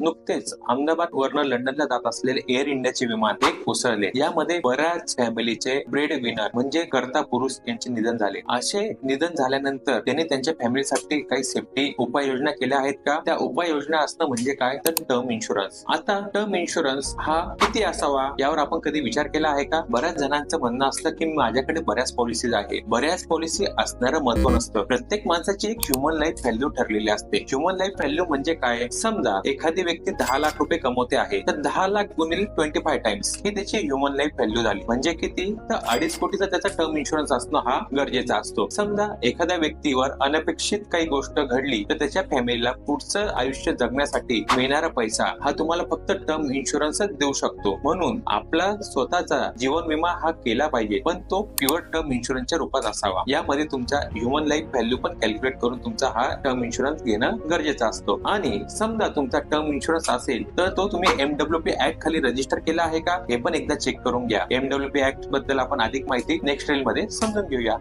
नुकतेच अहमदाबाद वरनं लंडनला जात असलेले एअर इंडियाचे विमान हे कोसळले. यामध्ये बऱ्याच फॅमिलीचे ब्रेड विनर म्हणजे कर्ता पुरुष यांचे निधन झाले. असे निधन झाल्यानंतर त्यांनी त्यांच्या फॅमिलीसाठी काही सेफ्टी उपाययोजना केल्या आहेत का? त्या उपाययोजना असणं म्हणजे काय? तर टर्म इन्शुरन्स. आता टर्म इन्शुरन्स हा किती असावा यावर आपण कधी विचार केला आहे का? बऱ्याच जणांचं म्हणणं असतं की माझ्याकडे बऱ्याच पॉलिसीज आहे बऱ्याच पॉलिसी असणारं महत्त्व नसतं. प्रत्येक माणसाची एक ह्युमन लाईफ व्हॅल्यू ठरलेली असते. ह्युमन लाईफ व्हॅल्यू म्हणजे काय? समजा एखादी व्यक्ती दहा लाख रुपये कमवते आहे तर दहा लाख गुणिले ट्वेंटी फाय टाइम्स ही त्याची ह्युमन लाईफ व्हॅल्यू झाली. म्हणजे किती? तर अडीच कोटीचा त्याचा टर्म इन्शुरन्स असणं हा गरजेचा असतो. समजा एखाद्या व्यक्तीवर अनपेक्षित काही गोष्ट घडली तर त्याच्या फॅमिलीला पुढचं आयुष्य जगण्यासाठी मिळणारा पैसा हा तुम्हाला फक्त टर्म इन्शुरन्सच देऊ शकतो. म्हणून आपला स्वतःचा जीवन विमा हा केला पाहिजे पण तो प्युअर टर्म इन्शुरन्सच्या रूपात असावा. यामध्ये तुमच्या ह्युमन लाईफ व्हॅल्यू पण कॅल्क्युलेट करून तुमचा हा टर्म इन्शुरन्स घेणं गरजेचं असतो. आणि समजा तुमचा टर्म इन्शुरन्स असेल तर तो तुम्ही एमडब्ल्यू पी ऍक्ट खाली रजिस्टर केला आहे का? हे पण एकदा चेक करून घ्या. एमडब्ल्यू पी ऍक्टबद्दल आपण अधिक माहिती नेक्स्ट रेल मध्ये समजून घेऊया.